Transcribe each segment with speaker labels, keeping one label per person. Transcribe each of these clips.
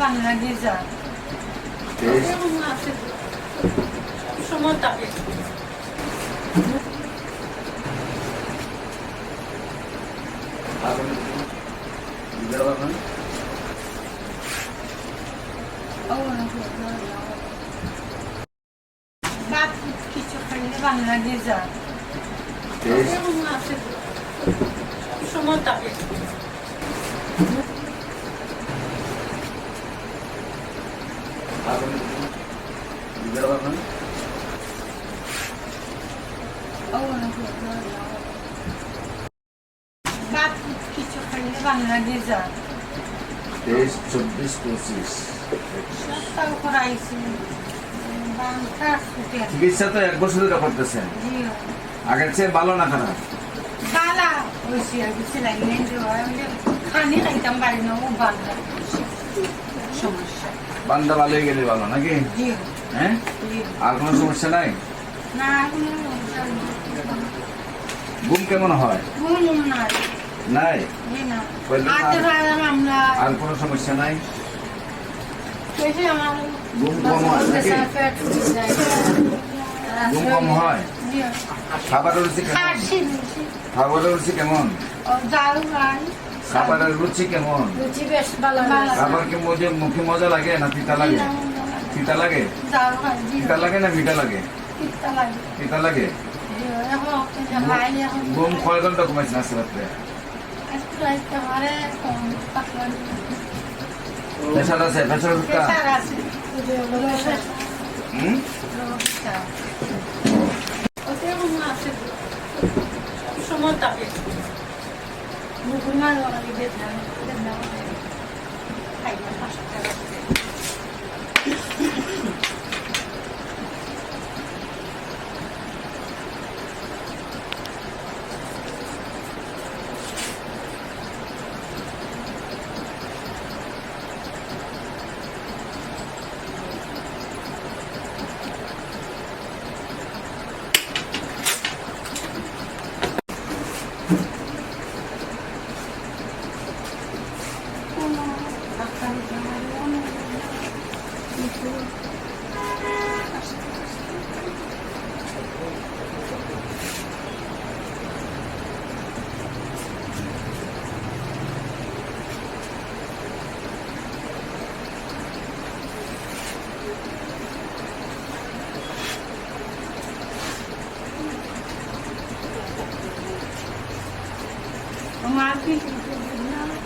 Speaker 1: বাংলা গির্জা
Speaker 2: তেইশ
Speaker 1: এরকম আছে সময় থাকে
Speaker 2: আগুন দেওয়া হয় তেইশ চব্বিশ পঁচিশ চিকিৎসা তো এক বছর ধরে করতেছেন আগের চেয়ে ভালো না খারাপ বান্দা ভালো হয়ে গেলে ভালো নাকি? হ্যাঁ? আর কোনো সমস্যা নাই? ঘুম কেমন হয়?
Speaker 1: ঘুম নাই?
Speaker 2: আর কোনো সমস্যা নাই? ঘুম কম হয়। ঘুম কম হয়। খাবারের রুচি কেমন? খাবারের রুচি কেমন? খাবারের রুচি কেমন?
Speaker 1: রুচি বেশ ভালো
Speaker 2: খাবার কি মজে মুখে মজা লাগে না তিতা লাগে? তিতা লাগে? তিতা লাগে না মিঠা লাগে?
Speaker 1: তিতা লাগে
Speaker 2: ঘুম কয় ঘণ্টা ঘুমাইছেন আজকে রাত্রে? প্রেশার আছে প্রেশার
Speaker 1: আছে?
Speaker 2: হুম?
Speaker 1: সময় থাকে মুখুমার লাগে Από εκεί και να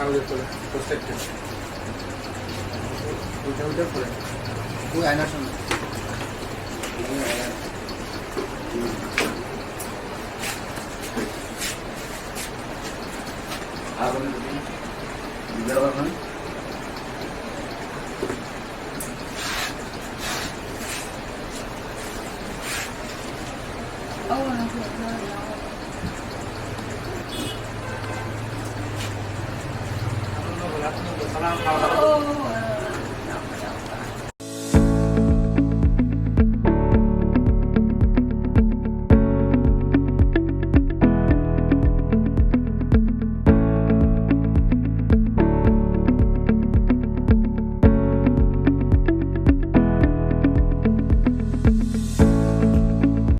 Speaker 1: না পাঁচশো টাকা
Speaker 2: কষ্ট করে
Speaker 3: হাউজের করে প্রত্যেকটা। ওইটা ওইটা করে। ওই আয়নার সামনে।
Speaker 2: আগুন
Speaker 3: 好了好
Speaker 1: 了